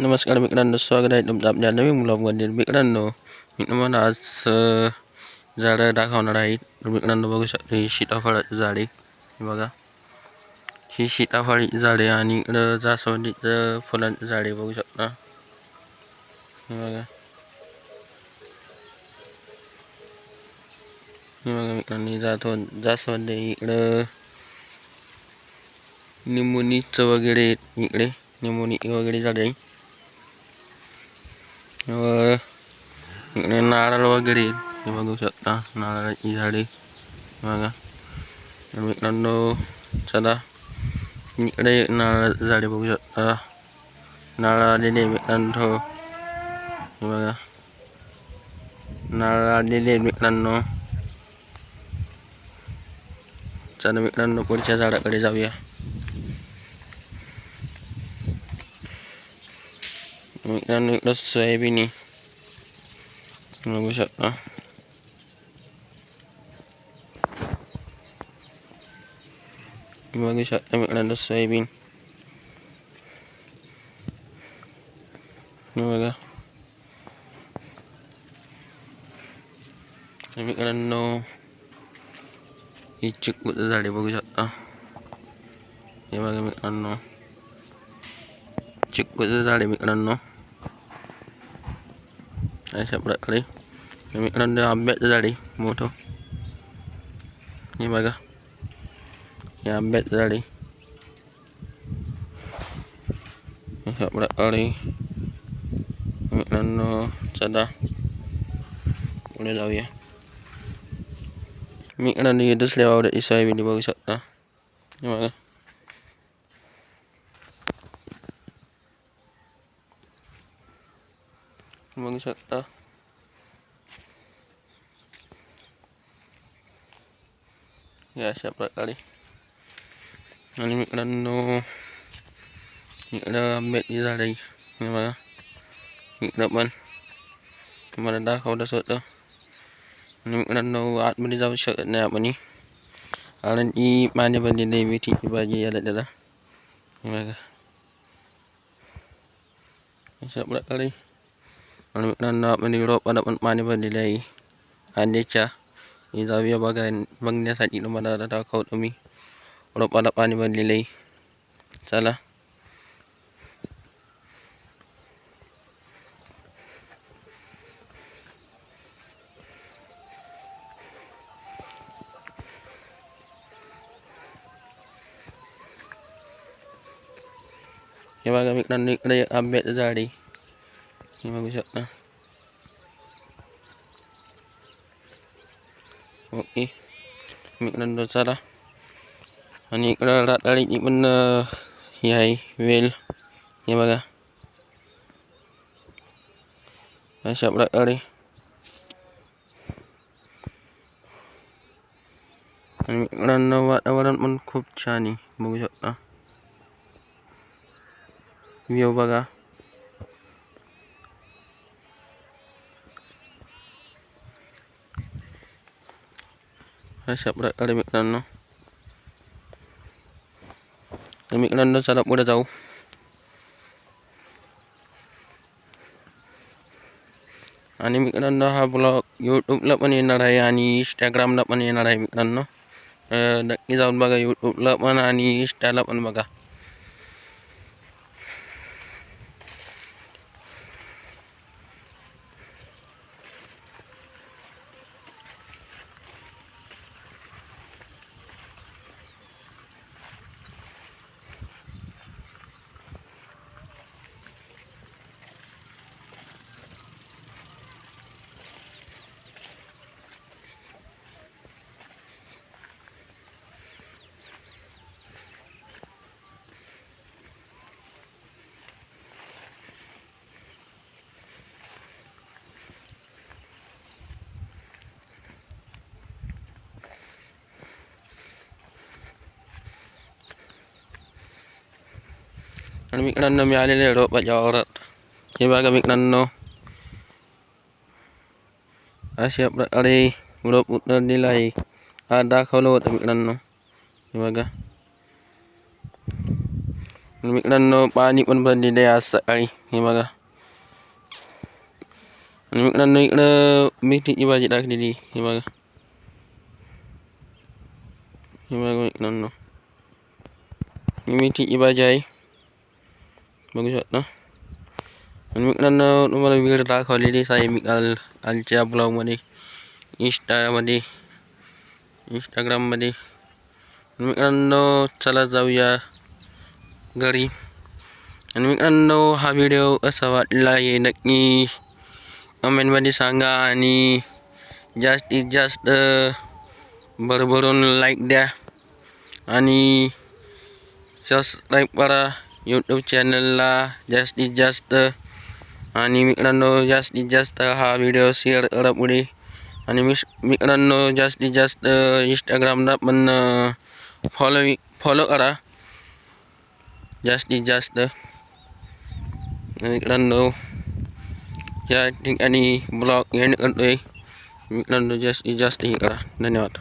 नमस्कार मित्रांनो स्वागत आहे तुमचं आपल्या नवीन ब्लॉगमध्ये मित्रांनो मी तुम्हाला आज झाडं दाखवणार आहे. तर मित्रांनो बघू शकता ही सीताफळाची झाडे. बघा. ही सीताफळाची झाडे आणि इकडं जास्वंदीचं फुलांची झाडे बघू शकता. हे बघा. हे बघा मित्रांनो जातो जास्वंदी इकडं निमोनीचं वगैरे इकडे निमोनी वगैरे झाडे. आहे व नारळ वगैरे हे बघू शकता नारळाची झाडे. बघा. मित्रांनो चला. इकडे नारळाची झाडे बघू शकता. नारळ आलेले मित्रांनो. हे बघा. नारळ आलेले मित्रांनो. चला मित्रांनो पुढच्या झाडाकडे जाऊया. Magkano yung last 7 eh. Mag-usap na. Mag-usap na magkano last 7. Nawaga. Magkano no. I-check mo na dali mag-usap na. Yung mga magkano. Check ko na dali magkano no. अशा प्रकारे हे मित्रांनो आंब्याचं झाड आहे मोठं हे बघा हे आंब्याचं झाड आहे अशा प्रकारे मित्रांनो चला पुढे जाऊया मित्रांनो हे दुसऱ्या वावराची सोयाबीन बघू शकता हे बघा Bangsat lah. Ya, siap lah kali. Ini mik dan tu. Mik dah ambil je lagi. Ini apa? Mik dah pun. Kemana dah kau dah sebut tu. Ini mik dan tu. Art beri jauh syarat ni apa ni. Alam ni mana benda ni. Mik bagi ada dah lah. Ini? Siap lah kali. आणि मित्रांनो आपण रोपाला पण पाणी भरलेले आहे. कांद्याच्या हे जाऊया बघा बघण्यासाठी तुम्हाला आता दाखवतो मी. रोपाला पाणी भरलेलं आहे. चला. हे बघा मित्रांनो इकडे आंब्याचं झाड आहे. Ini bagus tak? Nah. Okey. Mik dan dosa dah. Ah, Ini kalau tak tarik ni benda. Eh, ya, well. Ya, baga. Dah siap pula tarik. Ini kalau nak buat awalan pun kupcah ni. Bagus tak? Ah. View bagah. अशा प्रकारे मित्रांनो. तर मित्रांनो चला पुढे जाऊ. आणि मित्रांनो हा ब्लॉग यूट्यूबला पण येणार आहे आणि इंस्टाग्रामला पण येणार आहे मित्रांनो. नक्की जाऊन बघा यूट्यूबला पण आणि इंस्टाला पण बघा. आणि मित्रांनो मी आलेले आहे रोपाच्या वावरात हे बघा मित्रांनो अशा प्रकारे रोप उतरलेलं आहे हा दाखवलं होतं मित्रांनो हे बघा मित्रांनो पाणी पण भरलेलं आहे आज सकाळी हे बघा आणि मित्रांनो इकडं मेथीची भाजी टाकलेली हे बघा हे बघा मित्रांनो ही मेथीची भाजी आहे बघू शकता आणि मित्रांनो तुम्हाला वेळ दाखवलेलीच आहे मी काल कालच्या ब्लॉगमध्ये इंस्टामध्ये इंस्टाग्राममध्ये मित्रांनो चला जाऊया घरी आणि मित्रांनो हा व्हिडिओ असा वाटला हे नक्की कमेंटमध्ये सांगा आणि जास्तीत जास्त भरभरून लाईक द्या आणि सबस्क्राईब करा यूट्यूब चॅनलला जास्तीत जास्त आणि मित्रांनो जास्तीत जास्त हा व्हिडिओ शेअर करा पुढे. आणि मिश मित्रांनो जास्तीत जास्त इंस्टाग्रामला पण फॉलो फॉलो करा. जास्तीत जास्त. मित्रांनो या ठिकाणी ब्लॉग एंड करतोय. मित्रांनो जास्तीत जास्त हे करा. धन्यवाद.